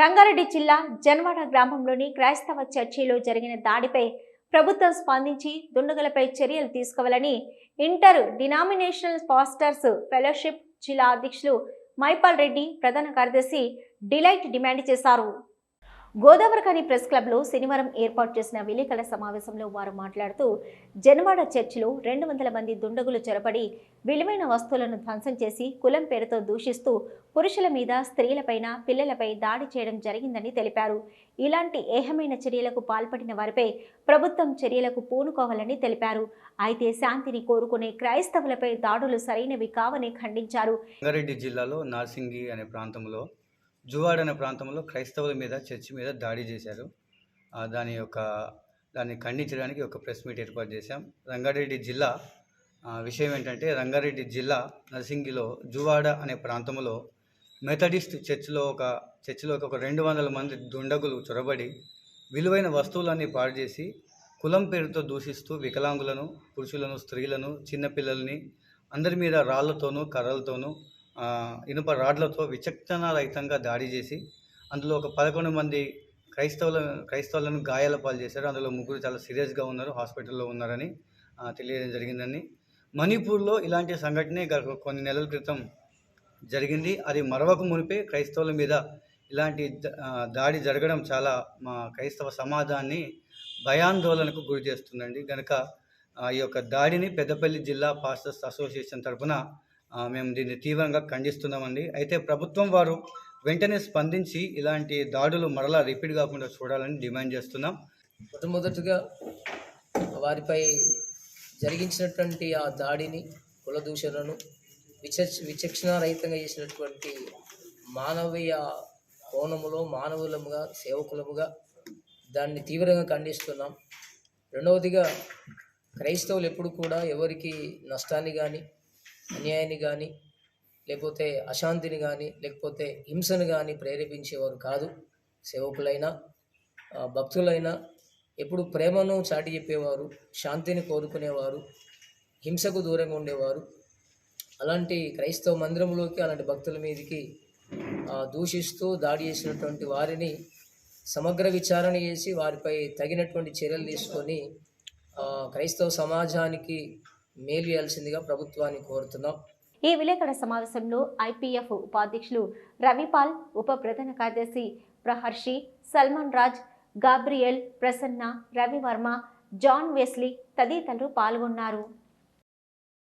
రంగారెడ్డి జిల్లా జన్వాడ గ్రామంలోని క్రైస్తవ చర్చిలో జరిగిన దాడిపై ప్రభుత్వం స్పందించి దుండగులపై చర్యలు తీసుకోవాలని ఇంటర్ డినామినేషనల్ పాస్టర్స్ ఫెలోషిప్ జిల్లా అధ్యక్షులు మైపాల్ రెడ్డి ప్రధాన కార్యదర్శి డిలైట్ డిమాండ్ చేశారు. గోదావరిఖని ప్రెస్ క్లబ్లో శనివారం ఏర్పాటు చేసిన విలేకరుల సమావేశంలో వారు మాట్లాడుతూ జనవాడ చర్చిలో రెండు వందల మంది దుండగులు చొరబడి విలువైన వస్తువులను ధ్వంసం చేసి కులం పేరుతో దూషిస్తూ పురుషుల మీద స్త్రీలపైన పిల్లలపై దాడి చేయడం జరిగిందని తెలిపారు. ఇలాంటి ఏహమైన చర్యలకు పాల్పడిన వారిపై ప్రభుత్వం చర్యలకు పూనుకోవాలని తెలిపారు. అయితే శాంతిని కోరుకునే క్రైస్తవులపై దాడులు సరైనవి కావని ఖండించారు. జిల్లాలో నార్సింగి అనే ప్రాంతంలో జువాడ్ అనే ప్రాంతంలో క్రైస్తవుల మీద చర్చి మీద దాడి చేశారు. దాని యొక్క దాన్ని ఖండించడానికి ఒక ప్రెస్ మీట్ ఏర్పాటు చేశాం. రంగారెడ్డి జిల్లా విషయం ఏంటంటే రంగారెడ్డి జిల్లా నర్సింగిలో జువాడ అనే ప్రాంతంలో మెథడిస్ట్ చర్చిలో ఒక చర్చిలో ఒక రెండు వందల మంది దుండగులు చొరబడి విలువైన వస్తువులన్నీ పాడు చేసి కులం పేరుతో దూషిస్తూ వికలాంగులను పురుషులను స్త్రీలను చిన్నపిల్లల్ని అందరి మీద రాళ్ళతోనూ కర్రలతోనూ ఇనుప రాడ్లతో విచక్షణ రహితంగా దాడి చేసి అందులో ఒక పదకొండు మంది క్రైస్తవుల క్రైస్తవులను గాయాల పాలు చేశారు. అందులో ముగ్గురు చాలా సీరియస్గా ఉన్నారు హాస్పిటల్లో ఉన్నారని తెలియడం జరిగిందని మణిపూర్లో ఇలాంటి సంఘటనే గత కొన్ని నెలల క్రితం జరిగింది. అది మరవక మునిపే క్రైస్తవుల మీద ఇలాంటి దాడి జరగడం చాలా మా క్రైస్తవ సమాజాన్ని భయాందోళనకు గురి చేస్తుందండి. కనుక ఈ యొక్క దాడిని పెద్దపల్లి జిల్లా పాస్టర్స్ అసోసియేషన్ తరఫున మేము దీన్ని తీవ్రంగా ఖండిస్తున్నామండి. అయితే ప్రభుత్వం వారు వెంటనే స్పందించి ఇలాంటి దాడులు మరలా రిపీట్ కాకుండా చూడాలని డిమాండ్ చేస్తున్నాం. మొట్టమొదటిగా వారిపై జరిగించినటువంటి ఆ దాడిని కుల దూషణను విచక్ష విచక్షణారహితంగా చేసినటువంటి మానవీయ కోణములో మానవులముగా సేవకులముగా దాన్ని తీవ్రంగా ఖండిస్తున్నాం. రెండవదిగా క్రైస్తవులు ఎప్పుడు కూడా ఎవరికి నష్టాన్ని కానీ అన్యాయాన్ని కానీ లేకపోతే అశాంతిని కానీ లేకపోతే హింసను కానీ ప్రేరేపించేవారు కాదు సేవకులైనా భక్తులైనా. ఎప్పుడు ప్రేమను చాటి చెప్పేవారు శాంతిని కోరుకునేవారు హింసకు దూరంగా ఉండేవారు. అలాంటి క్రైస్తవ మందిరంలోకి అలాంటి భక్తుల మీదకి దూషిస్తూ దాడి చేసినటువంటి వారిని సమగ్ర విచారణ చేసి వారిపై తగినటువంటి చర్యలు తీసుకొని క్రైస్తవ సమాజానికి మేలు చేయాల్సిందిగా ప్రభుత్వాన్ని కోరుతున్నాం. ఈ విలేకరుల సమావేశంలో ఐపీఎఫ్ ఉపాధ్యక్షులు రవిపాల్ ఉప ప్రధాన కార్యదర్శి Praharshi Salman Raj Gabriel Prasanna Ravivarma John Wesley తదితరులు పాల్గొన్నారు.